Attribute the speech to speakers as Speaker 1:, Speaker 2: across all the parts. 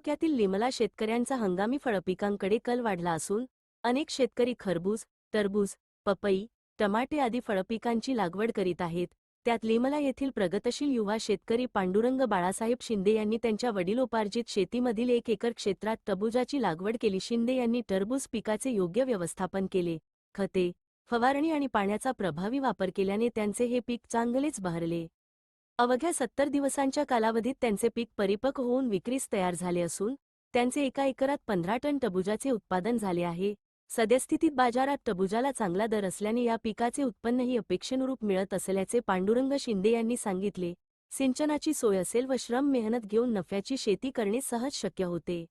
Speaker 1: तालुक्यातील लिमला शेतकऱ्यांचा हंगामी फळपिकांकडे कल वाढला असून अनेक शेतकरी खरबूज टरबूज पपई टमाटे आदी फळपिकांची लागवड करीत आहेत. त्यात लिमला येथील प्रगतशील युवा शेतकरी पांडुरंग बाळासाहेब शिंदे यांनी त्यांच्या वडिलोपार्जित शेतीमधील एक एकर क्षेत्रात टरबूजाची लागवड केली. शिंदे यांनी टरबूज पिकाचे योग्य व्यवस्थापन केले. खते फवारणी आणि पाण्याचा प्रभावी वापर केल्याने त्यांचे हे पीक चांगलेच बहरले. अवघ्या सत्तर दिवसांच्या कालावधीत त्यांचे पीक परिपक्व होऊन विक्रीस तयार झाले असून त्यांचे एका एकरात पंधरा टन टबुजाचे उत्पादन झाले आहे. सद्यस्थितीत बाजारात टबुजाला चांगला दर असल्याने या पिकाचे उत्पन्नही अपेक्षेनुरूप मिळत असल्याचे पांडुरंग शिंदे यांनी सांगितले. सिंचनाची सोय असेल व श्रम मेहनत घेऊन नफ्याची शेती करणे सहज शक्य होते.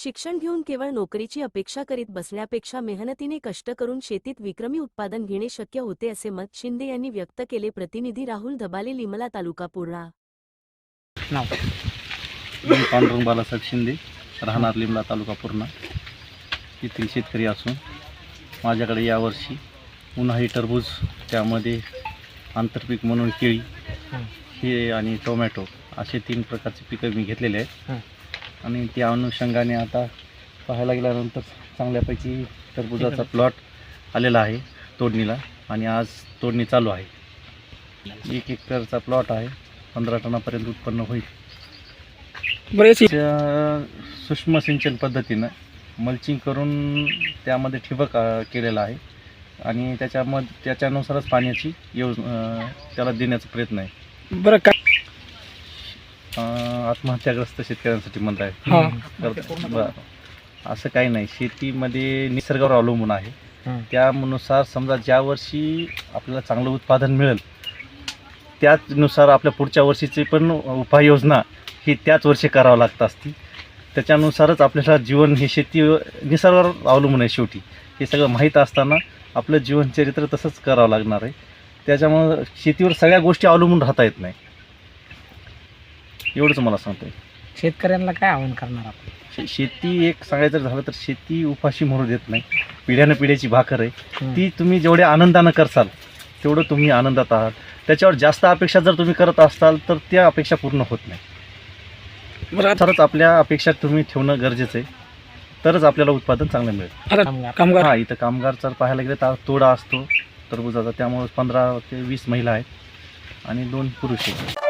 Speaker 1: शिक्षण घेऊन केवळ नोकरीची अपेक्षा करीत बसण्यापेक्षा मेहनतीने कष्ट करून शेतीत विक्रमी उत्पादन घेणे शक्य होते असे मत शिंदे यांनी व्यक्त केले. प्रतिनिधी राहुल धबाले लिमला तालुका पूर्णा.
Speaker 2: पांडुरंग बालासाहेब शिंदे राहणार लिमला तालुका पूर्णा. येथील शेतकरी असून माझ्याकडे यावर्षी उन्हाळी टरबूज त्यामध्ये आंतरपीक म्हणून केळी
Speaker 3: हं.
Speaker 2: आणि टोमॅटो असे तीन प्रकारचे पिकं मी घेतलेले आहेत. आणि त्या अनुषंगाने आता पाहायला गेल्यानंतर चांगल्यापैकी टरबुजाचा प्लॉट आलेला आहे तोडणीला आणि आज तोडणी चालू आहे. एक एकरचा प्लॉट आहे. पंधरा टनापर्यंत उत्पन्न होईल.
Speaker 3: बरेच
Speaker 2: सूक्ष्म सिंचन पद्धतीनं मल्चिंग करून त्यामध्ये ठिबक केलेलं आहे. आणि त्याच्यामध्ये त्याच्यानुसारच पाण्याची योज त्याला देण्याचा प्रयत्न आहे.
Speaker 3: बरं
Speaker 2: अ, आत्महत्याग्रस्त शेतकऱ्यांसाठी म्हणत आहे.
Speaker 3: हा.
Speaker 2: बरं. असं काही नाही. शेतीमध्ये निसर्गावर अवलंबून आहे.
Speaker 3: हं.
Speaker 2: त्यानुसार समजा ज्या वर्षी आपल्याला चांगलं उत्पादन मिळेल त्याचनुसार आपल्या पुढच्या वर्षीची पण उपाययोजना ही त्याच वर्षी करावं लागत असती. त्याच्यानुसारच आपल्याला जीवन हे शेती निसर्गावर अवलंबून आहे शेवटी. हे सगळं माहीत असताना आपलं जीवनचरित्र तसंच करावं लागणार आहे. त्याच्यामुळं शेतीवर सगळ्या गोष्टी अवलंबून राहता येत नाही. एवढंच मला सांगतोय.
Speaker 3: शेतकऱ्यांना काय आव्हान करणार आपण?
Speaker 2: शे- शेती एक सांगायचं झालं तर शेती उपाशी मरू देत नाही. पिढ्यानं पिढ्याची भाकर आहे.
Speaker 3: हं.
Speaker 2: ती तुम्ही जेवढे आनंदानं करसाल तेवढं तुम्ही आनंदात आहात. त्याच्यावर जास्त अपेक्षा जर तुम्ही करत असाल तर त्या अपेक्षा पूर्ण होत नाही.
Speaker 3: बरं आता
Speaker 2: तरच आपल्या अपेक्षा तुम्ही ठेवणं गरजेचं आहे. तरच आपल्याला उत्पादन चांगलं मिळेल.
Speaker 3: कामगार.
Speaker 2: हां इथं कामगार जर पाहायला गेले तर तोडा असतो टरबुजाचा त्यामुळे पंधरा ते वीस महिला आहेत आणि दोन पुरुष आहेत.